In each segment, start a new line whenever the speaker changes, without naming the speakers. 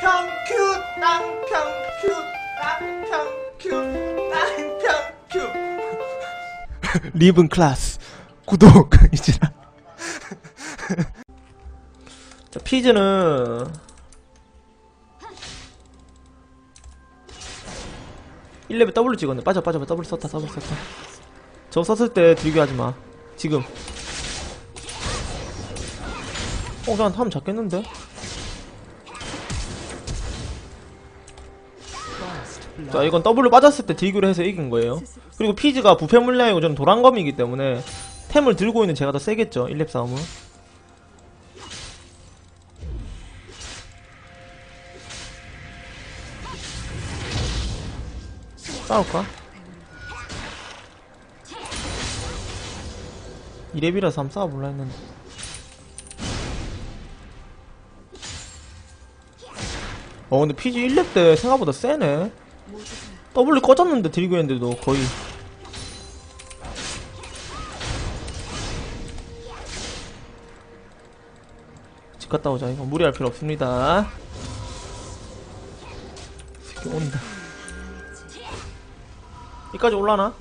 땅평큐 땅평큐 땅평큐 땅평큐. 리븐 클래스. 구독 이지라 자 피즈는 일레벨 W 찍었네. 빠져 빠져 W 썼다 W 썼다. 저거 썼을 때 들기 하지마. 지금. 어, 난 하면 잡겠는데? 자, 이건 W 빠졌을 때 딜교를 해서 이긴 거예요. 그리고 피즈가 부패 물량이고 저는 도란검이기 때문에 템을 들고 있는 제가 더 세겠죠, 1렙 싸움은. 싸울까? 2렙이라서 한번 싸워볼라 했는데. 어 근데 피지 1렙 때 생각보다 세네 W 꺼졌는데 들고 했는데도 거의. 집 갔다 오자 이거. 무리할 필요 없습니다. 새끼 온다. 여기까지 올라나?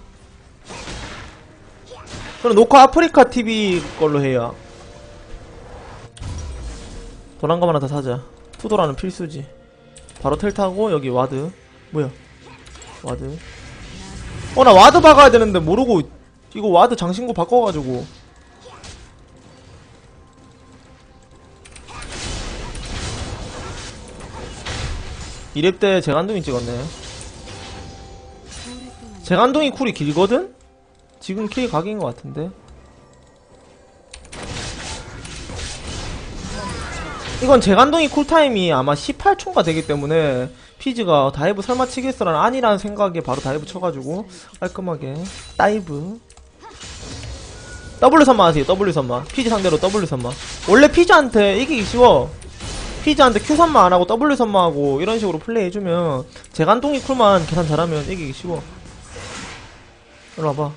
저는 녹화 아프리카 TV 걸로 해요. 도난거 하나 더 사자. 투도라는 필수지. 바로 텔 타고 여기 와드 뭐야? 와드. 어 나 와드 박아야 되는데 모르고 이거 와드 장신구 바꿔가지고. 이랩 때 재간둥이 찍었네. 재간둥이 쿨이 길거든? 지금 킬 각인 것 같은데. 이건 재간동이 쿨타임이 아마 18초가 되기 때문에 피즈가 다이브 설마 치겠어라는 아니라는 생각에 바로 다이브 쳐가지고 깔끔하게 다이브. W 선마 하세요 W 선마. 피즈 상대로 W 선마. 원래 피즈한테 이기기 쉬워. 피즈한테 Q 선마 안하고 W 선마하고 이런 식으로 플레이해주면 재간동이 쿨만 계산 잘하면 이기기 쉬워. 일로 와봐.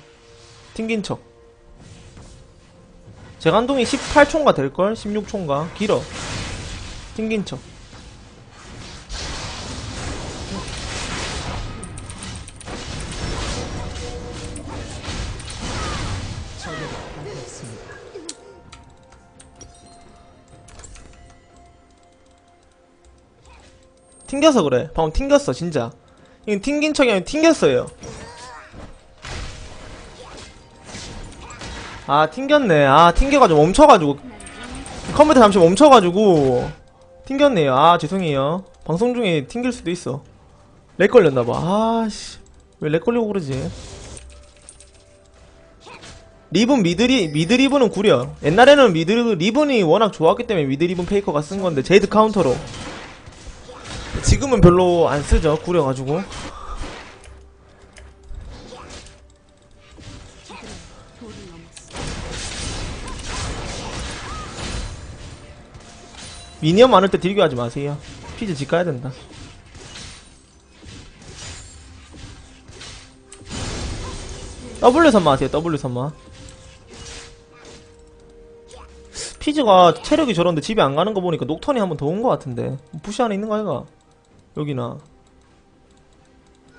튕긴 척. 재간동이 18초인가 될걸? 16초인가? 길어. 튕긴 척. 튕겨서 그래. 방금 튕겼어, 진짜. 이건 튕긴 척이 아니라 튕겼어요. 아, 튕겼네. 아, 튕겨가지고 멈춰가지고. 컴퓨터 잠시 멈춰가지고. 튕겼네요. 아, 죄송해요. 방송 중에 튕길 수도 있어. 렉 걸렸나봐. 아씨. 왜 렉 걸리고 그러지? 리븐 미드리, 미드리븐은 구려. 옛날에는 미드, 리븐이 워낙 좋았기 때문에 미드리븐 페이커가 쓴 건데, 제이드 카운터로. 지금은 별로 안 쓰죠. 구려가지고. 미니언 많을 때 딜교 하지 마세요. 피즈 집 가야 된다. W 선마 하세요. W 선마. 피즈가 체력이 저런데 집에 안 가는 거 보니까 녹턴이 한 번 더온거 같은데. 부시 안에 있는 거 아이가? 여기나.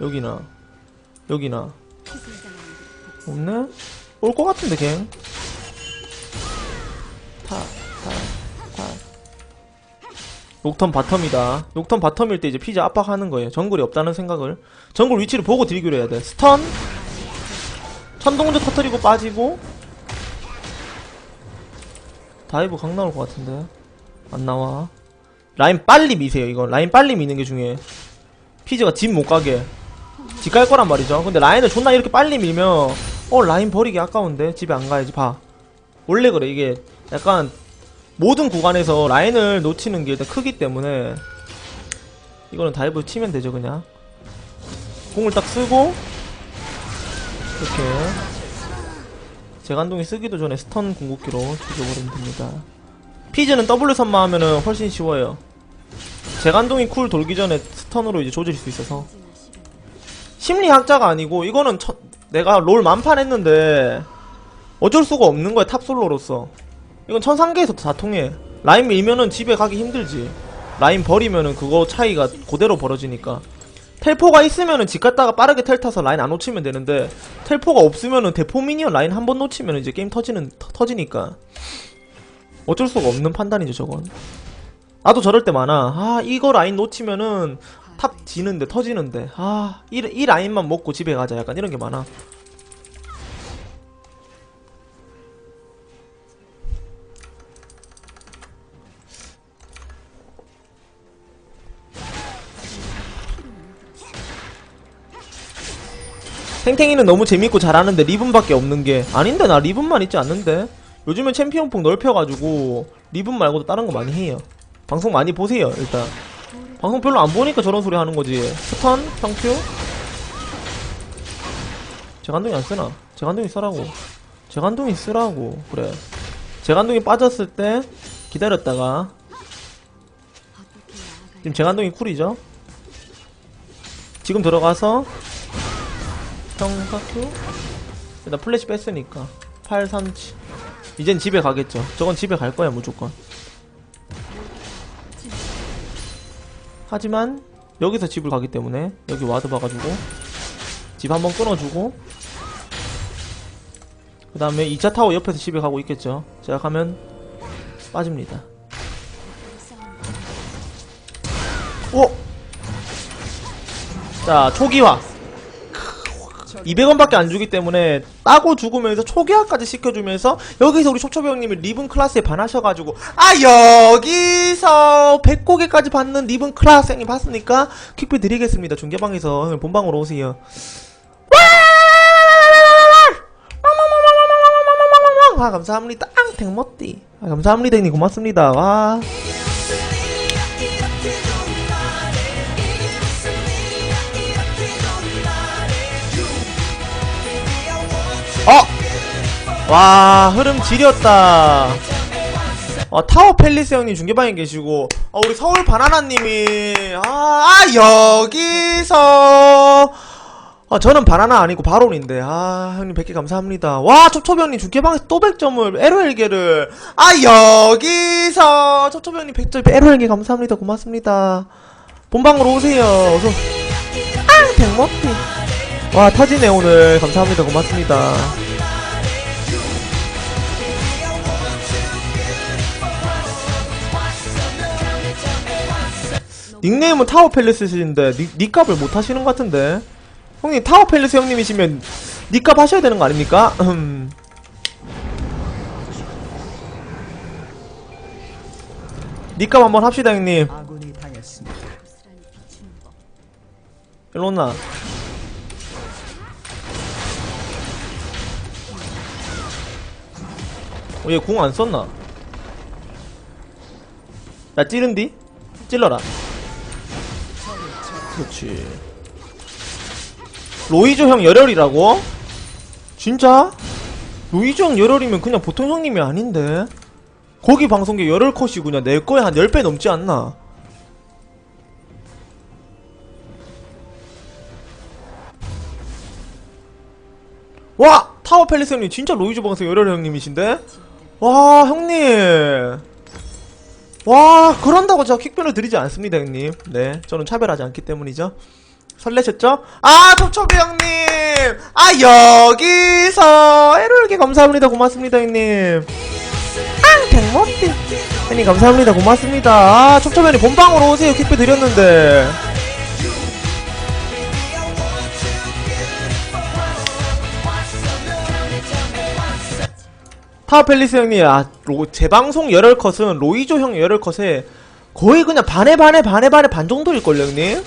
여기나. 여기나. 없네? 올거 같은데, 갱. 타, 타, 타. 녹턴 바텀이다. 녹턴 바텀일 때 이제 피자 압박하는 거예요. 정글이 없다는 생각을. 정글 위치를 보고 딜교를 해야 돼. 스턴. 천동조 터트리고 빠지고. 다이브 강 나올 것 같은데. 안 나와. 라인 빨리 미세요, 이건. 라인 빨리 미는 게 중요해. 피즈가 집 못 가게. 집 갈 거란 말이죠. 근데 라인을 존나 이렇게 빨리 밀면, 어, 라인 버리기 아까운데? 집에 안 가야지, 봐. 원래 그래, 이게. 약간, 모든 구간에서 라인을 놓치는 게 일단 크기 때문에 이거는 다이브 치면 되죠 그냥 공을 딱 쓰고 이렇게 재간동이 쓰기도 전에 스턴 궁극기로 죽여버리면 됩니다 피즈는 W 선마 하면은 훨씬 쉬워요. 재간동이 쿨 돌기 전에 스턴으로 이제 조질 수 있어서. 심리학자가 아니고 이거는 첫- 내가 롤 만판 했는데 어쩔 수가 없는 거야 탑솔로로서. 이건 천상계에서도 다 통해. 라인 밀면은 집에 가기 힘들지. 라인 버리면은 그거 차이가 그대로 벌어지니까. 텔포가 있으면은 집 갔다가 빠르게 텔 타서 라인 안 놓치면 되는데 텔포가 없으면은 대포 미니언 라인 한 번 놓치면 이제 게임 터지는 터, 터지니까 어쩔 수가 없는 판단이죠 저건. 나도 저럴 때 많아. 아 이거 라인 놓치면은 탑 지는데 터지는데. 아이 이 라인만 먹고 집에 가자. 약간 이런 게 많아. 탱탱이는 너무 재밌고 잘하는데 리븐밖에 없는 게 아닌데 나 리븐만 있지 않는데 요즘은 챔피언폭 넓혀가지고 리븐 말고도 다른 거 많이 해요. 방송 많이 보세요 일단. 방송 별로 안 보니까 저런 소리 하는 거지. 스턴? 상표? 재간동이 안 쓰나? 재간동이 쓰라고. 재간동이 쓰라고. 그래. 재간동이 빠졌을 때 기다렸다가. 지금 재간동이 쿨이죠? 지금 들어가서 형사큐. 일단 플래시 뺐으니까. 837 이젠 집에 가겠죠. 저건 집에 갈 거야 무조건. 하지만 여기서 집을 가기 때문에 여기 와드 봐가지고 집 한번 끊어주고 그 다음에 2차 타워 옆에서 집에 가고 있겠죠. 제가 가면 빠집니다. 오! 자 초기화 200원밖에 안 주기 때문에 따고 죽으면서 초기화까지 시켜주면서 여기서 우리 초초병님이 리븐 클라스에 반하셔가지고 아 여기서 100고개까지 받는 리븐 클라스 형님 봤습니까? 퀵비 드리겠습니다 중계방에서 본방으로 오세요 아 감사합니다 앙탱머띠 아 감사합니다 형님 고맙습니다 와 어! 와, 흐름 지렸다. 어, 타워 팰리스 형님 중계방에 계시고, 어, 우리 서울 바나나님이, 아, 아, 여기서, 아, 저는 바나나 아니고 바론인데, 아, 형님 100개 감사합니다. 와, 촉촉형님 중계방에서 또 100점을, LOL개를, 아, 여기서, 촉촉형님 100점, LOL개 감사합니다. 고맙습니다. 본방으로 오세요. 어서, 아, 백먹기. 와 타지네 오늘 감사합니다 고맙습니다 닉네임은 타워 팰리스인데 니, 니값을 못 하시는 것 같은데 형님 타워 팰리스 형님이시면 니값 하셔야 되는 거 아닙니까? 음. 니값 한번 합시다 형님
아군이 당했습니다.
일로 온나 어, 얘궁 안 썼나? 야, 찌른디? 찔러라. 그렇지. 로이조 형 열혈이라고? 진짜? 로이조 형 열혈이면 그냥 보통 형님이 아닌데? 거기 방송계 열혈 컷이 그냥 내 거에 한 10배 넘지 않나? 와! 타워 팰리스 형님 진짜 로이조 방송 열혈 형님이신데? 와 형님. 와 그런다고 제가 킥변을 드리지 않습니다 형님. 네 저는 차별하지 않기 때문이죠. 설레셨죠? 아 톱초비 형님! 아 여기서 에롤게 감사합니다. 고맙습니다 형님. 아 백모띠. 형님 감사합니다. 고맙습니다. 아 톱초비 형님 본방으로 오세요. 킥변 드렸는데 타워팰리스 형님, 아, 로, 재방송 열혈 컷은 로이조 형 열혈 컷에 거의 그냥 반에 반에 반에 반에 반 정도일걸요, 형님?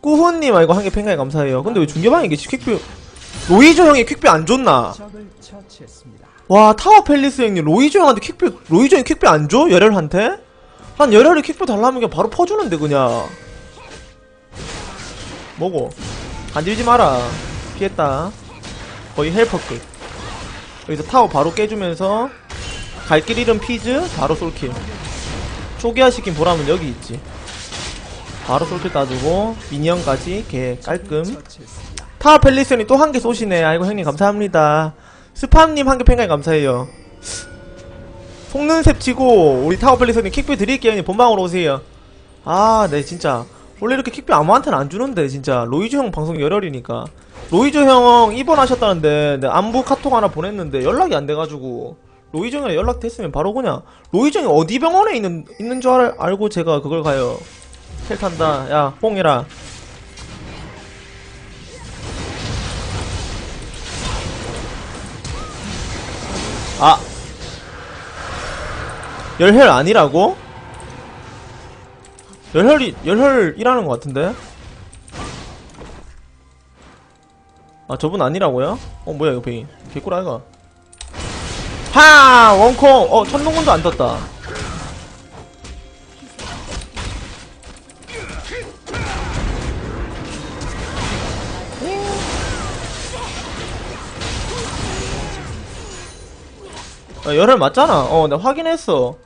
꾸훈님, 아이고, 한개 팽가에 감사해요. 근데 왜 중계방에 계시 퀵뷰, 로이조 형이 퀵뷰 안 줬나? 와, 타워팰리스 형님, 로이조 형한테 퀵뷰, 로이조 형이 퀵뷰 안 줘? 열혈한테? 난 열혈이 퀵뷰 달라면 그냥 바로 퍼주는데, 그냥. 뭐고? 간질지 마라. 피했다. 거의 헬퍼급. 여기서 타워 바로 깨주면서 갈 길 잃은 피즈 바로 솔킬. 초기화 시킨 보람은 여기 있지. 바로 솔킬 따주고 미니언까지 개 깔끔. 타워 펠리스니 또한 개 쏘시네. 아이고 형님 감사합니다. 스팜님 한개 팽가에 감사해요. 속는셉 치고 우리 타워 펠리스님 킥뷰 드릴게요. 형님 본방으로 오세요. 아네 진짜. 원래 이렇게 킥뷰 아무한테는 안 주는데 진짜. 로이조 형 방송 열혈이니까 로이조 형 입원하셨다는데 내 안부 카톡 하나 보냈는데 연락이 안 돼가지고 로이조 형이랑 연락됐으면 바로 그냥 로이조 형이 어디 병원에 있는 있는 줄 알, 알고 제가 그걸 가요 텔 탄다 야 홍이라 아 열혈 아니라고? 열혈이 열혈이라는 것 같은데? 아 저분 아니라고요? 어 뭐야 이거 베인. 개꿀 아이가 하! 원콩! 어 천둥군도 안 떴다. 아, 열혈 맞잖아. 어 내가 확인했어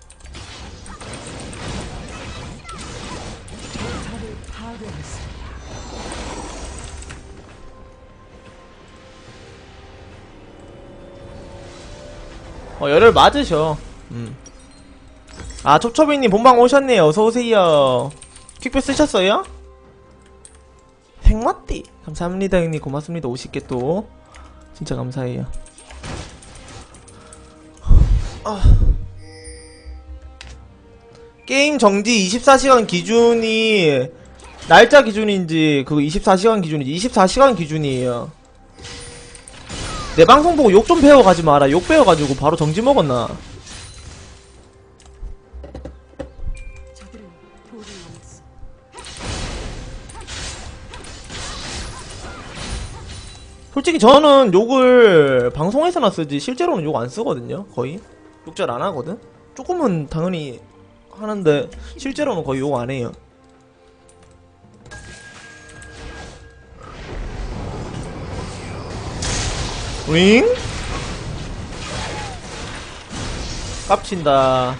어, 열을 맞으셔. 음. 아, 촉촉이님 본방 오셨네요. 어서오세요. 퀵뷰 쓰셨어요? 생맛띠. 감사합니다, 형님. 고맙습니다. 50개 또. 진짜 감사해요. 아. 게임 정지 24시간 기준이 날짜 기준인지 그거 24시간 기준인지 24시간 기준이에요. 내 방송 보고 욕 좀 배워가지 마라. 욕 배워가지고 바로 정지 먹었나. 솔직히 저는 욕을 방송에서나 쓰지 실제로는 욕 안 쓰거든요. 거의 욕절 안 하거든. 조금은 당연히 하는데 실제로는 거의 욕 안 해요. 링? 깝친다.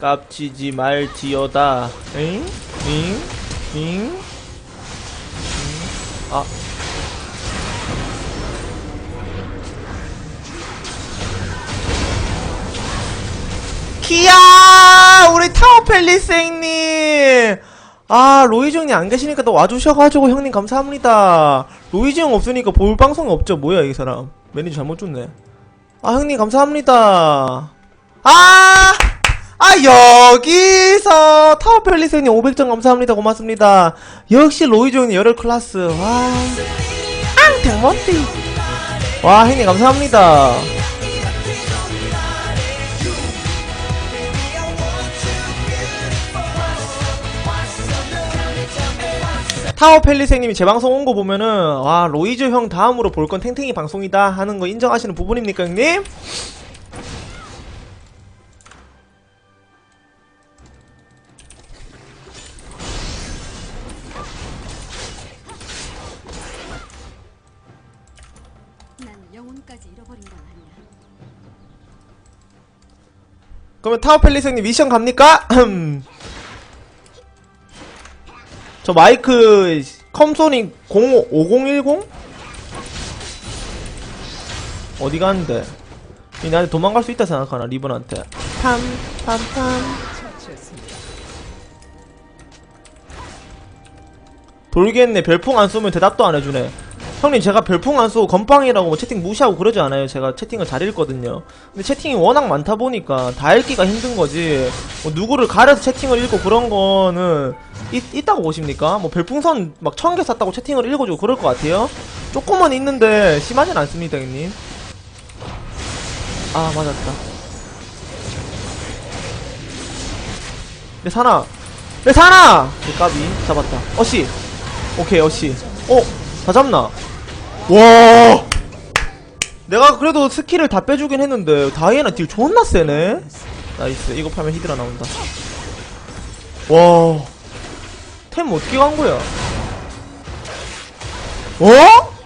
깝치지 말지어다. 응? 응? 응? 아. 키야 우리 타워팰리스 형님 아 로이즈 형님 안 계시니까 또 와주셔가지고 형님 감사합니다. 로이즈 형 없으니까 볼 방송이 없죠. 뭐야 이 사람. 매니저 잘못 줬네. 아 형님 감사합니다. 아! 아 여기서 타워팰리스 형님 500점 감사합니다. 고맙습니다. 역시 로이즈 형님 열혈 클라스. 와. 앙탱먼띠 와 형님 감사합니다 타워 펠리생님이 제 방송 온 거 보면은 와 로이즈 형 다음으로 볼 건 탱탱이 방송이다 하는 거 인정하시는 부분입니까 형님? 그러면 타워 펠리생님 미션 갑니까? 저 마이크 컴소닉 055010? 어디 가는데? 이 나한테 도망갈 수 있다 생각하나 리본한테 팜 팜팜. 돌겠네 별풍 안 쏘면 대답도 안 해주네 형님 제가 별풍 안 쏘고 건빵이라고 뭐 채팅 무시하고 그러지 않아요? 제가 채팅을 잘 읽거든요. 근데 채팅이 워낙 많다 보니까 다 읽기가 힘든 거지. 뭐 누구를 가려서 채팅을 읽고 그런 거는 있, 있다고 보십니까? 뭐 별풍선 막 천 개 샀다고 채팅을 읽어주고 그럴 것 같아요? 조금은 있는데 심하진 않습니다 형님. 아 맞았다. 내 사나. 내 사나! 내 까비 잡았다. 어씨. 오케이 어씨. 어? 다 잡나? 와. 내가 그래도 스킬을 다 빼주긴 했는데 다이애나 딜 존나 세네? 나이스. 이거 파면 히드라 나온다. 와템 어떻게 간 거야? 어?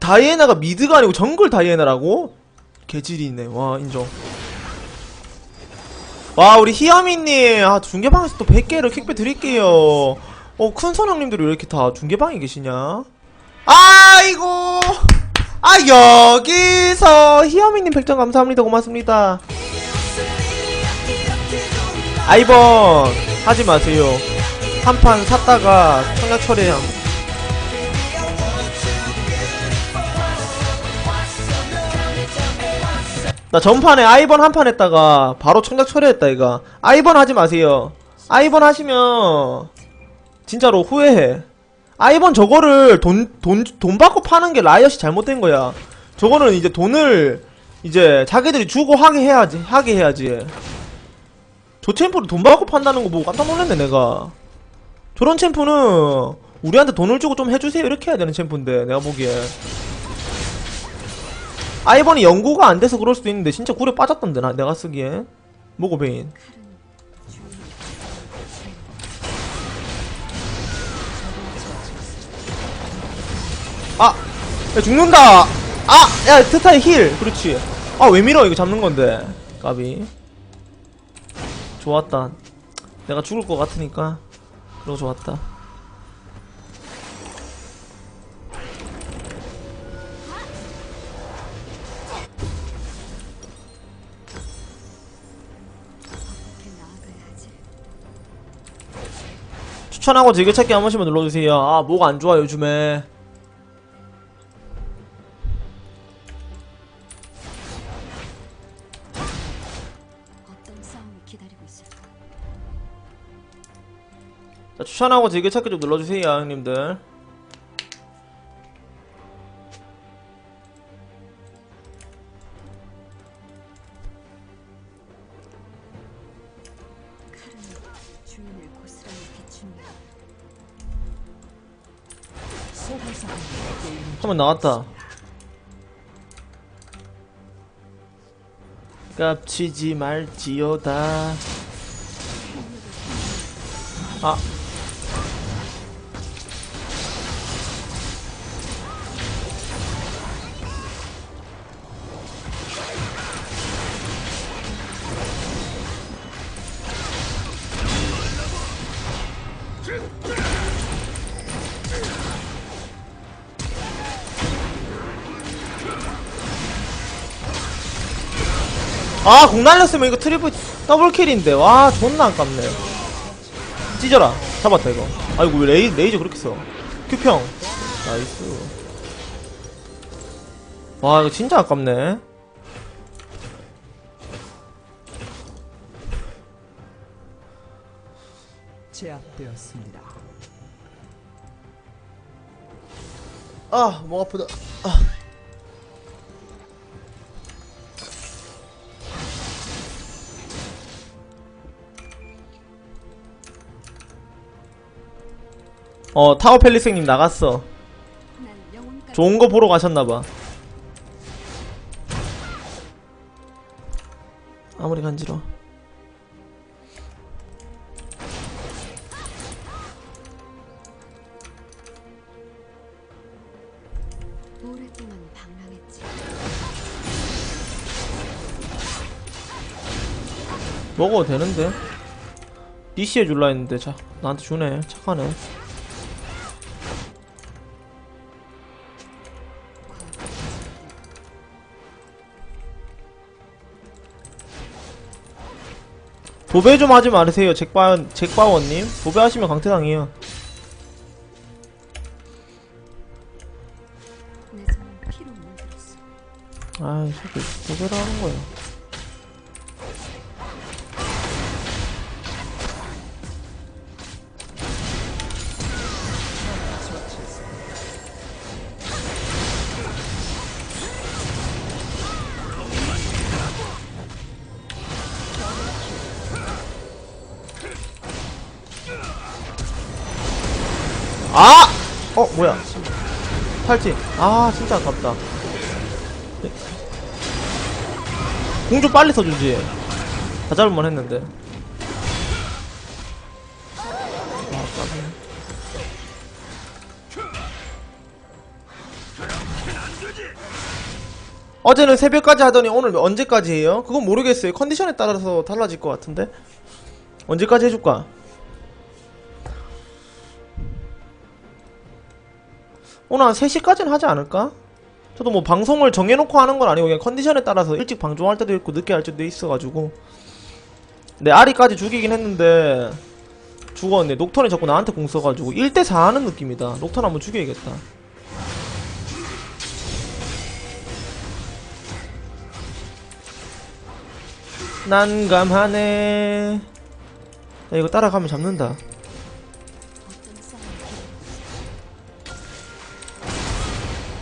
다이애나가 미드가 아니고 정글 다이애나라고? 개질이 있네. 와 인정. 와 우리 희야미님 아 중계방에서 또 100개를 킥배 드릴게요. 어 큰 선 형님들이 왜 이렇게 다 중계방에 계시냐 아이고. 아 여기서 희어미님 백점 감사합니다. 고맙습니다. 아이번 하지 마세요. 한 판 샀다가 청약 처리함 나 전판에 아이번 한 판 했다가 바로 청약 처리했다 이거. 아이번 하지 마세요. 아이번 하시면 진짜로 후회해 아이번 저거를 돈, 돈, 돈 받고 파는 게 라이엇이 잘못된 거야. 저거는 이제 돈을 이제 자기들이 주고 하게 해야지, 하게 해야지. 저 챔프를 돈 받고 판다는 거 보고 깜짝 놀랐네, 내가. 저런 챔프는 우리한테 돈을 주고 좀 해주세요. 이렇게 해야 되는 챔프인데, 내가 보기에. 아이번이 연구가 안 돼서 그럴 수도 있는데, 진짜 굴에 빠졌던데, 나, 내가 쓰기에. 모고베인. 아! 야, 죽는다! 아! 야, 트타의 힐! 그렇지. 아, 왜 밀어? 이거 잡는 건데. 까비. 좋았다. 내가 죽을 것 같으니까. 그러고 좋았다. 추천하고 즐겨찾기 한 번씩만 눌러주세요. 아, 목안 좋아, 요즘에. 자, 추천하고 즐겨 찾기 좀 눌러주세요, 형님들.
칼은 주인을 고스란히 비춥니다.
소환사가 게임
한번 나왔다. 깝치지 말지어다. 아. 아, 공 날렸으면 이거 트리플 더블킬인데. 와, 존나 아깝네. 찢어라. 잡았다, 이거. 아이고, 왜 레이, 레이저 그렇게 써? 큐평. 나이스. 와, 이거 진짜 아깝네.
제압되었습니다.
아, 목 아프다. 어, 타워 펠리스님 나갔어. 좋은 거 보러 가셨나봐. 아무리 간지러. 먹어도 되는데? DC에 줄라 했는데, 자, 나한테 주네. 착하네. 도배 좀 하지 말으세요, 잭바, 잭바원님. 도배하시면 강퇴당해요.
물들었어.
아이, 저기, 도배를 하는 거야. 아! 어, 뭐야. 탈진. 아, 진짜 아깝다. 공주 빨리 써주지. 다 잡을만 했는데. 어제는 새벽까지 하더니 오늘 언제까지 해요? 그건 모르겠어요. 컨디션에 따라서 달라질 것 같은데. 언제까지 해줄까? 오늘 한 3시까지는 하지 않을까? 저 저도 뭐 방송을 정해놓고 하는 건 아니고 그냥 컨디션에 따라서 일찍 방송할 때도 있고 늦게 할 때도 있어가지고. 네 아리까지 죽이긴 했는데 죽었네. 녹턴이 자꾸 나한테 공 써가지고 1대4 하는 느낌이다. 녹턴 한번 죽여야겠다. 난감하네. 야 이거 따라가면 잡는다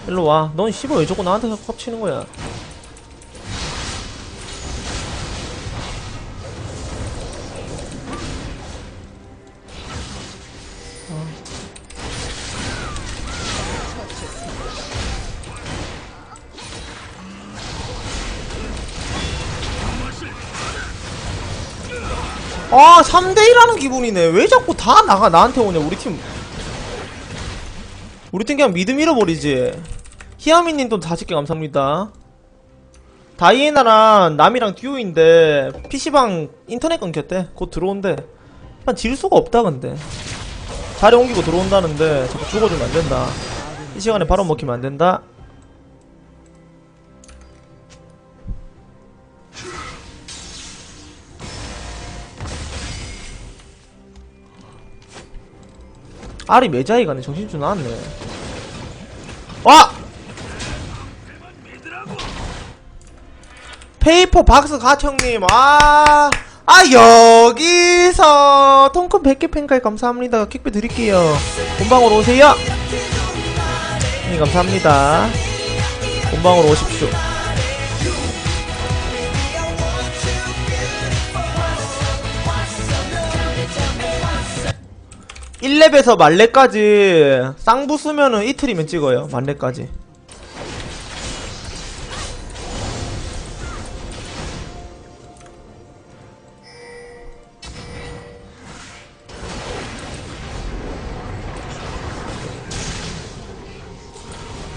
일로 와. 넌 씨발 왜 자꾸 나한테 자꾸 컵치는 거야? 아, 3대1 하는 기분이네. 왜 자꾸 다 나가, 나한테 오냐, 우리 팀. 우리 팀 그냥 미드 밀어버리지. 히아미님 또 40개 감사합니다. 다이애나랑 남이랑 듀오인데 PC방 인터넷 끊겼대. 곧 들어온대. 난질 수가 없다 근데. 자리 옮기고 들어온다는데 자꾸 죽어주면 안 된다. 이 시간에 바로 먹히면 안 된다. 알이 매자이 가네 정신줄 나왔네. 와! 페이퍼 박스 가청님, 아, 아, 여기서, 통큰 100개 팬가입 감사합니다. 킥배 드릴게요. 본방으로 오세요. 네, 감사합니다. 본방으로 오십시오. 1렙에서 말레까지 쌍부 쓰면은 이틀이면 찍어요. 말레까지.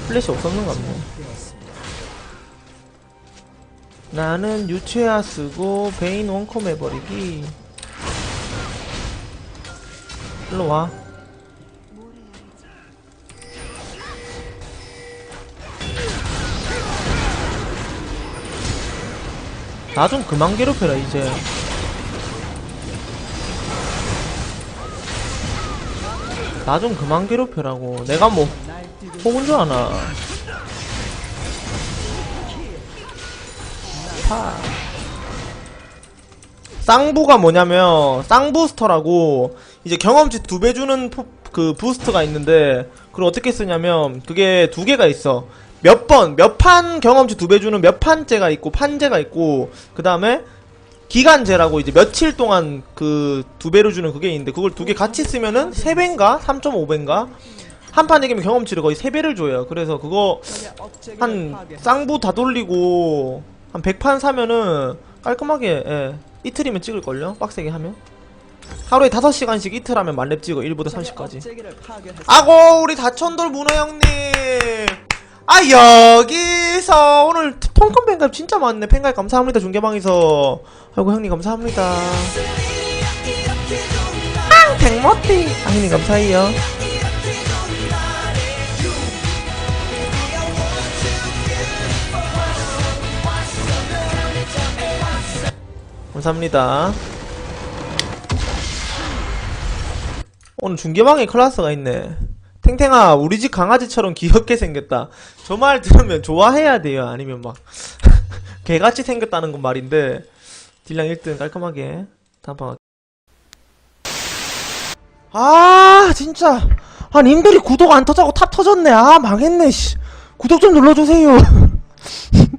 플래시 없었는가 보네. 나는 유채아 쓰고 베인 원컴 해버리기. 일로 와. 나 좀 그만 괴롭혀라 이제. 나 좀 그만 괴롭혀라고. 내가 뭐 속은 줄 아나. 파 쌍부가 뭐냐면 쌍부스터라고 이제 경험치 두 배 주는 포- 그 부스트가 있는데 그걸 어떻게 쓰냐면 그게 두 개가 있어 몇 번 몇 판 경험치 두 배 주는 몇 판째가 있고 판제가 있고 그 다음에 기간제라고 이제 며칠 동안 그 두 배로 주는 그게 있는데 그걸 두 개 같이 쓰면은 세 배인가 3.5배인가 한 판 이기면 경험치를 거의 세 배를 줘요 그래서 그거 한. 쌍부 다 돌리고 한 100판 사면은 깔끔하게 예, 이틀이면 찍을걸요? 빡세게 하면 하루에 5시간씩 이틀 하면 만렙 찍어 1부터
적의
30까지.
업적을 파괴했습니다.
아고 우리 다천돌 문어 형님! 아 여기서 오늘 통큰 팬가입 진짜 많네. 팬가입 감사합니다 중계방에서. 아이고 형님 감사합니다. 아 백모띠 아 형님 감사해요. 감사합니다 오늘 중계방에 클라스가 있네. 탱탱아, 우리 집 강아지처럼 귀엽게 생겼다. 저 말 들으면 좋아해야 돼요. 아니면 막, 개같이 생겼다는 건 말인데, 딜량 1등 깔끔하게. 다음 판. 아, 진짜. 아, 님들이 구독 안 터자고 탑 터졌네. 아, 망했네, 씨. 구독 좀 눌러주세요.